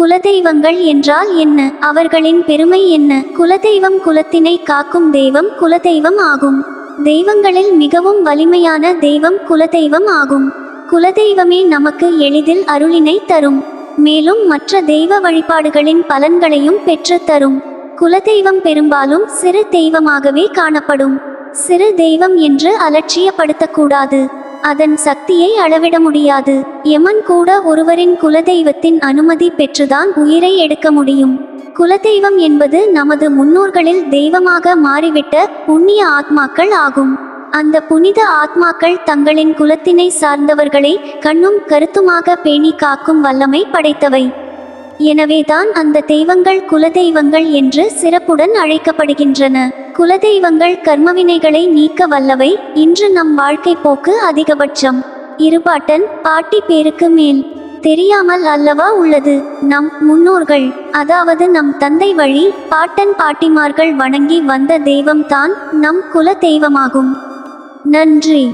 குலதெய்வங்கள் என்றால் என்ன? அவர்களின் பெருமை என்ன? குலதெய்வம் குலத்தினை காக்கும் தெய்வம் குலதெய்வம் ஆகும். தெய்வங்களில் மிகவும் வலிமையான தெய்வம் குலதெய்வம் ஆகும். குலதெய்வமே நமக்கு எளிதில் அருளினை தரும். மேலும் மற்ற தெய்வ வழிபாடுகளின் பலன்களையும் பெற்றுத் தரும். குலதெய்வம் பெரும்பாலும் சிறு தெய்வமாகவே காணப்படும். சிறு தெய்வம் என்று அலட்சியப்படுத்தக்கூடாது. அதன் சக்தியை அளவிட முடியாது. யமன் கூட ஒருவரின் குலதெய்வத்தின் அனுமதி பெற்றுதான் உயிரை எடுக்க முடியும். குலதெய்வம் என்பது நமது முன்னோர்களில் தெய்வமாக மாறிவிட்ட புண்ணிய ஆத்மாக்கள் ஆகும். அந்த புனித ஆத்மாக்கள் தங்களின் குலத்தினை சார்ந்தவர்களை கண்ணும் கருத்துமாக பேணி காக்கும் வல்லமை படைத்தவை. எனவேதான் அந்த தெய்வங்கள் குலதெய்வங்கள் என்று சிறப்புடன் அழைக்கப்படுகின்றன. குலதெய்வங்கள் கர்மவினைகளை நீக்க வல்லவை. இன்று நம் வாழ்க்கை போக்கு அதிகபட்சம். இருபாட்டன் பாட்டி பேருக்கு மேல். தெரியாமல் அல்லவா உள்ளது நம் முன்னோர்கள். அதாவது நம் தந்தை வழி பாட்டன் பாட்டிமார்கள் வணங்கி வந்த தெய்வம்தான் நம் குல தெய்வமாகும் நன்றி.